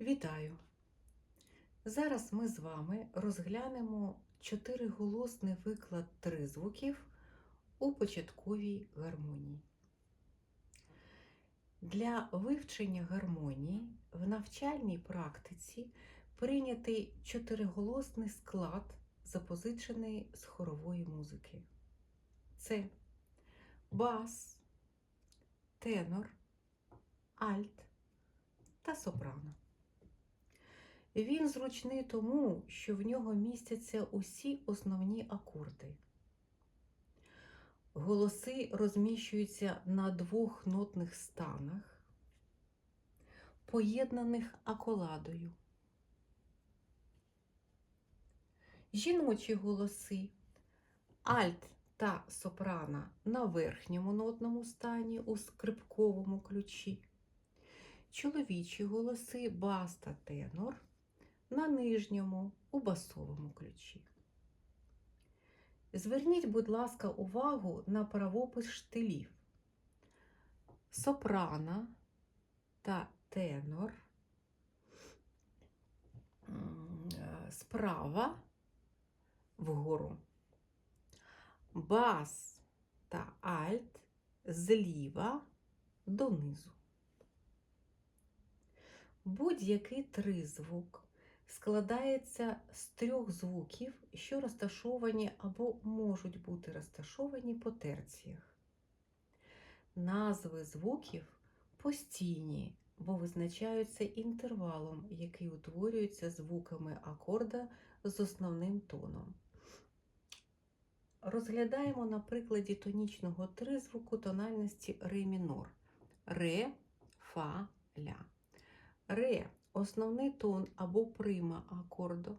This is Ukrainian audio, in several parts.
Вітаю! Зараз ми з вами розглянемо чотириголосний виклад тризвуків у початковій гармонії. Для вивчення гармонії в навчальній практиці прийнятий чотириголосний склад, запозичений з хорової музики. Це бас, тенор, альт та сопрано. Він зручний тому, що в нього містяться усі основні акорди. Голоси розміщуються на двох нотних станах, поєднаних аколадою. Жіночі голоси альт та сопрано на верхньому нотному стані у скрипковому ключі. Чоловічі голоси бас та тенор на нижньому у басовому ключі. Зверніть, будь ласка, увагу на правопис штилів. Сопрано та тенор е, справа вгору. Бас та альт зліва донизу. Будь-який тризвук складається з трьох звуків, що розташовані або можуть бути розташовані по терціях. Назви звуків постійні, бо визначаються інтервалом, який утворюється звуками акорда з основним тоном. Розглядаємо на прикладі тонічного тризвуку тональності ре мінор. Ре, фа, ля. Ре основний тон або прима акорду.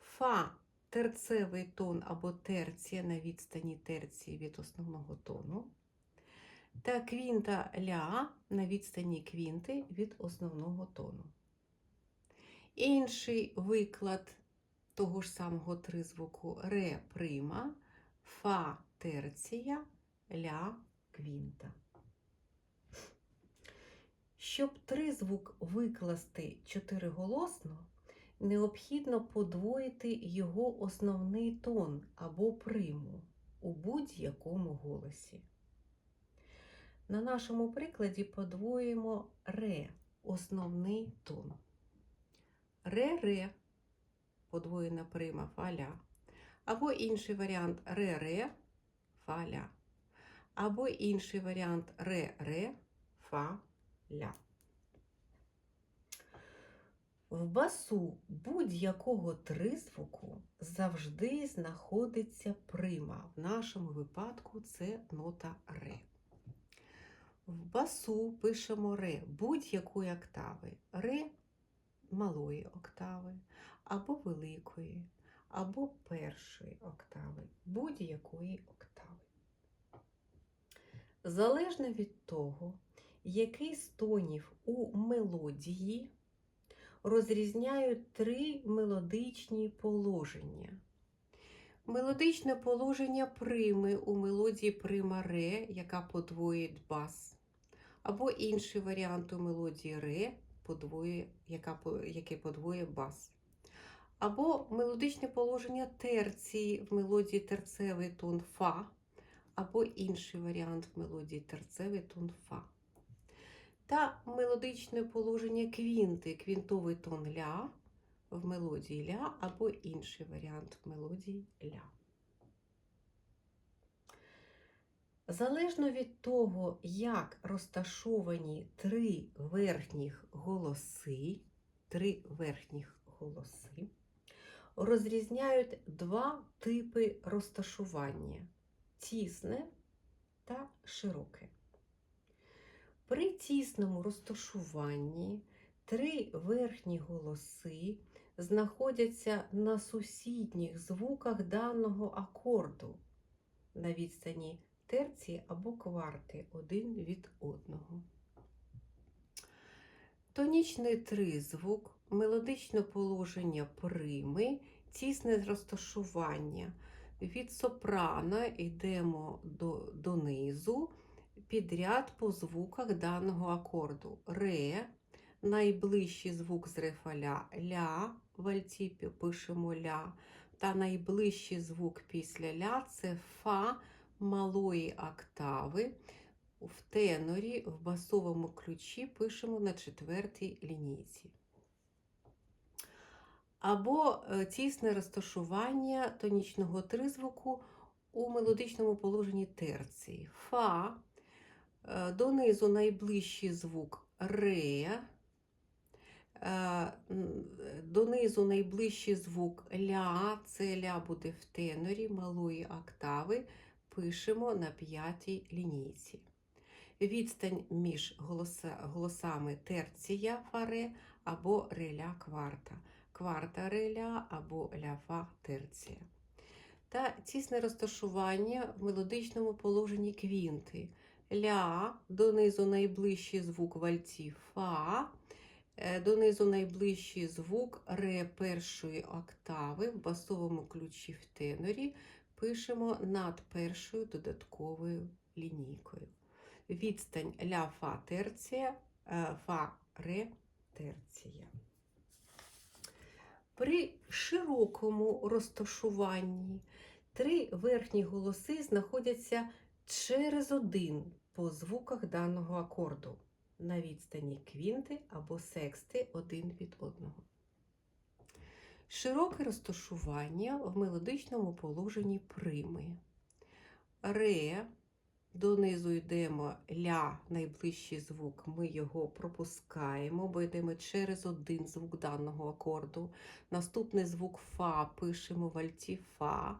Фа терцевий тон або терція на відстані терції від основного тону. Та квінта ля на відстані квінти від основного тону. Інший виклад того ж самого тризвуку ре прима, фа терція, ля квінта. Щоб тризвук викласти чотириголосно, необхідно подвоїти його основний тон або приму у будь-якому голосі. На нашому прикладі подвоїмо ре основний тон. Ре-ре подвоєна прима фаля. Або інший варіант ре-ре фаля. Або інший варіант ре-ре фа ля. В басу будь-якого тризвуку завжди знаходиться прима. В нашому випадку це нота ре. В басу пишемо ре будь-якої октави. Ре малої октави, або великої, або першої октави, будь-якої октави. Залежно від того, який з тонів у мелодії розрізняють три мелодичні положення. Мелодичне положення прими у мелодії прима ре, яка подвоїть бас, або інший варіант у мелодії ре, подвоє, яка, яке подвоє бас. Або мелодичне положення терції в мелодії терцевий тон фа, або інший варіант в мелодії терцевий тон фа та мелодичне положення квінти, квінтовий тон ля в мелодії ля або інший варіант в мелодії ля. Залежно від того, як розташовані три верхніх голоси, три верхніх голоси, розрізняють два типи розташування тісне та широке. При тісному розташуванні три верхні голоси знаходяться на сусідніх звуках даного акорду на відстані терції або кварти один від одного. Тонічний тризвук, мелодичне положення прими, тісне розташування. Від сопрано йдемо до, донизу підряд по звуках даного акорду. Ре найближчий звук з рефа ля в альті пишемо ля, та найближчий звук після ля це фа малої октави. В тенорі в басовому ключі пишемо на четвертій лінійці. Або е, тісне розташування тонічного тризвуку у мелодичному положенні терції. Фа, донизу найближчий звук ре, е, донизу найближчий звук ля, це ля буде в тенорі малої октави, пишемо на п'ятій лінійці. Відстань між голоса, голосами терція фаре або реля кварта, кварта реля або ля-фа терція. Та тісне розташування в мелодичному положенні квінти. Ля, донизу найближчий звук вальці фа, е, донизу найближчий звук ре першої октави в басовому ключі в тенорі пишемо над першою додатковою лінійкою. Відстань ля фа терція, е, фа ре терція. При широкому розташуванні три верхні голоси знаходяться через один по звуках даного акорду на відстані квінти або сексти один від одного. Широке розташування в мелодичному положенні прими. Ре, донизу йдемо ля, найближчий звук, ми його пропускаємо, бо йдемо через один звук даного акорду. Наступний звук фа пишемо в альті фа.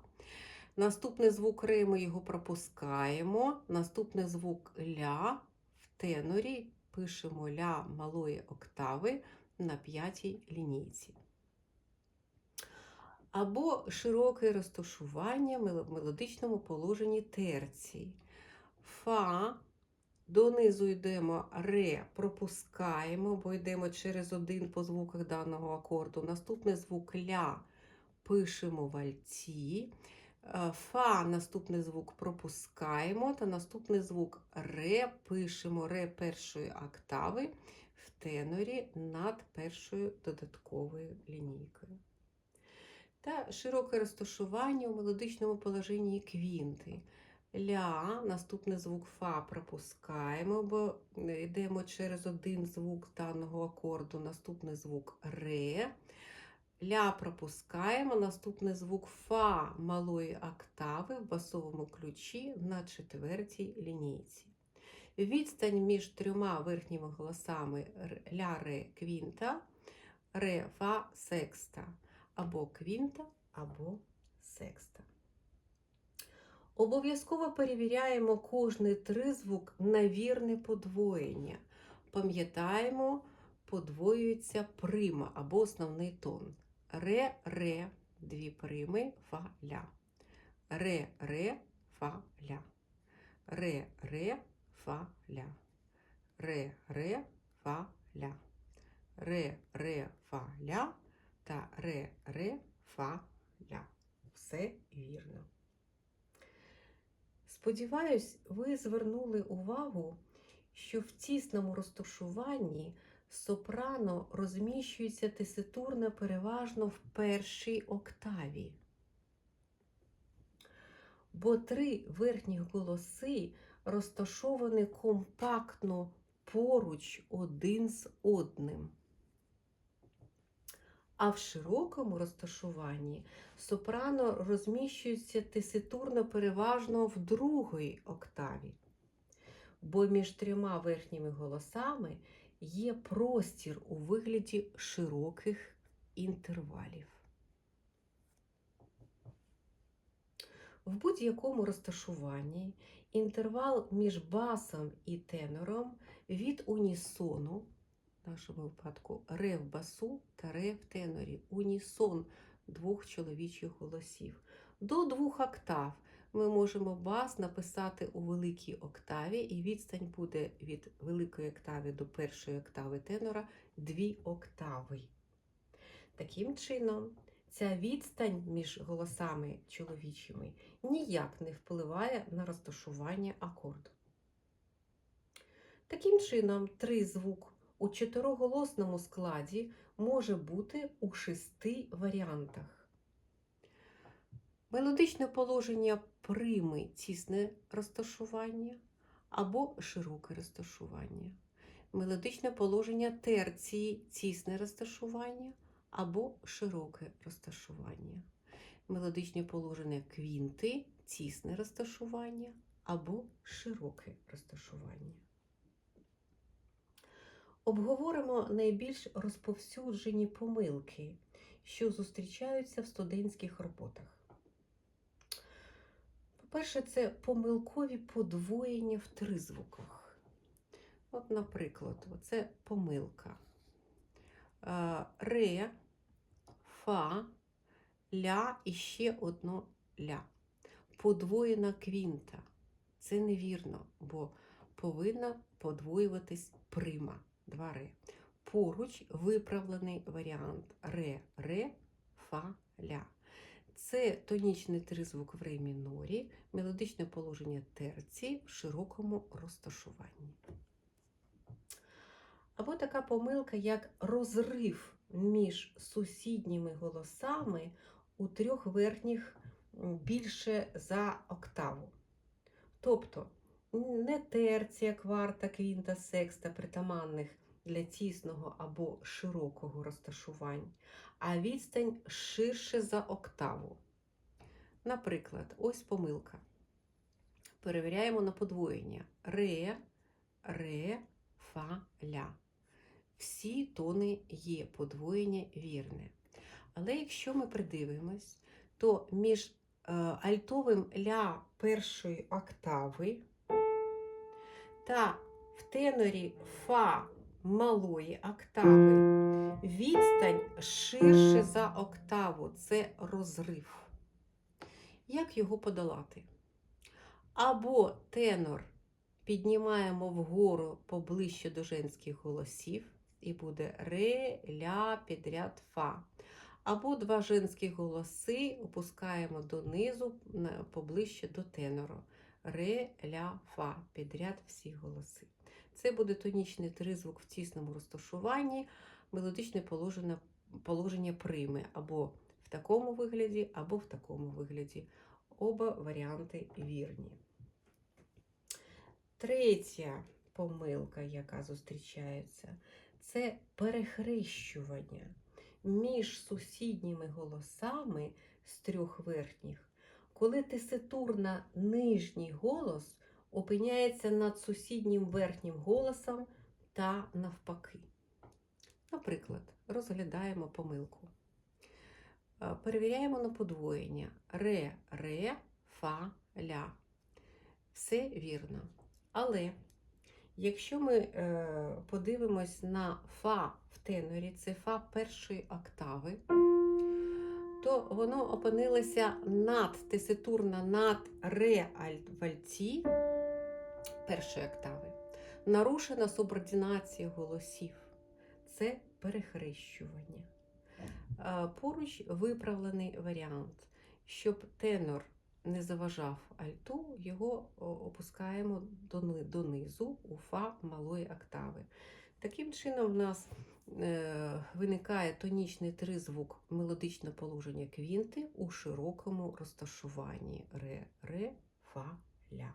Наступний звук ре ми його пропускаємо. Наступний звук ля в тенорі пишемо ля малої октави на п'ятій лінійці. Або широке розташування в мелодичному положенні терції. Фа, донизу йдемо ре, пропускаємо, бо йдемо через один по звуках даного акорду. Наступний звук ля пишемо в альті. Е, Фа, наступний звук пропускаємо, та наступний звук ре пишемо ре першої октави в тенорі над першою додатковою лінійкою. Та широке розташування у мелодичному положенні квінти. Ля, наступний звук фа пропускаємо, бо йдемо через один звук даного акорду, наступний звук ре. Ля пропускаємо, наступний звук фа малої октави в басовому ключі на четвертій лінійці. Відстань між трьома верхніми голосами ля ре квінта, ре фа секста, або квінта, або секста. Обов'язково перевіряємо кожний тризвук на вірне подвоєння. Пам'ятаємо, подвоюється прима або основний тон. Ре, ре, дві прими, фа, ля. Ре, ре, фа, ля. Ре, ре, фа, ля. Ре, ре, фа, ля. Ре, ре, фа, ля та ре, ре, фа, ля. Все вірно. Сподіваюсь, ви звернули увагу, що в тісному розташуванні сопрано розміщується теситурно переважно в першій октаві. Бо три верхні голоси розташовані компактно поруч один з одним. А в широкому розташуванні сопрано розміщується теситурно переважно в другій октаві, бо між трьома верхніми голосами є простір у вигляді широких інтервалів. В будь-якому розташуванні інтервал між басом і тенором від унісону в нашому випадку ре в басу та ре в тенорі. Унісон двох чоловічих голосів. До двох октав ми можемо бас написати у великій октаві, і відстань буде від великої октави до першої октави тенора дві октави. Таким чином, ця відстань між голосами чоловічими ніяк не впливає на розташування акорду. Таким чином, три звук у чотириголосному складі може бути у шести варіантах. Мелодичне положення прими тісне розташування або широке розташування. Мелодичне положення терції тісне розташування або широке розташування. Мелодичне положення квінти тісне розташування або широке розташування. Обговоримо найбільш розповсюджені помилки, що зустрічаються в студентських роботах. По-перше, це помилкові подвоєння в тризвуках. От, наприклад, це помилка. Е, Ре, фа, ля і ще одно ля. Подвоєна квінта. Це невірно, бо повинна подвоюватись прима. Два ре. Поруч виправлений варіант ре, ре, фа, ля. Це тонічний тризвук в ре мінорі, мелодичне положення терції в широкому розташуванні. Або така помилка, як розрив між сусідніми голосами у трьох верхніх більше за октаву. Тобто не терція, кварта, квінта, секста притаманних для тісного або широкого розташувань, а відстань ширше за октаву. Наприклад, ось помилка. Перевіряємо на подвоєння. Ре, ре, фа, ля. Всі тони є подвоєння вірне. Але якщо ми придивимось, то між е, альтовим ля першої октави та в тенорі фа малої октави відстань ширше за октаву це розрив. Як його подолати? Або тенор піднімаємо вгору поближче до женських голосів, і буде ре, ля, підряд, фа. Або два женські голоси опускаємо донизу поближче до тенору. Ре, ля, фа. Підряд всі голоси. Це буде тонічний тризвук в тісному розташуванні, мелодичне положення, положення прийми або в такому вигляді, або в такому вигляді. Оба варіанти вірні. Третя помилка, яка зустрічається, це перехрещування між сусідніми голосами з трьох верхніх, коли теситурна нижній голос опиняється над сусіднім верхнім голосом та навпаки. Наприклад, розглядаємо помилку. Е, Перевіряємо на подвоєння ре, ре, фа, ля. Все вірно. Але якщо ми е, подивимось на фа в тенорі, це фа першої октави, то воно опинилося над теситурно над ре вальці першої октави. Нарушена субординація голосів. Це перехрещування. Поруч виправлений варіант, щоб тенор не заважав альту, його опускаємо донизу у фа малої октави. Таким чином, в нас е, виникає тонічний тризвук мелодичне положення квінти у широкому розташуванні ре, ре, фа, ля.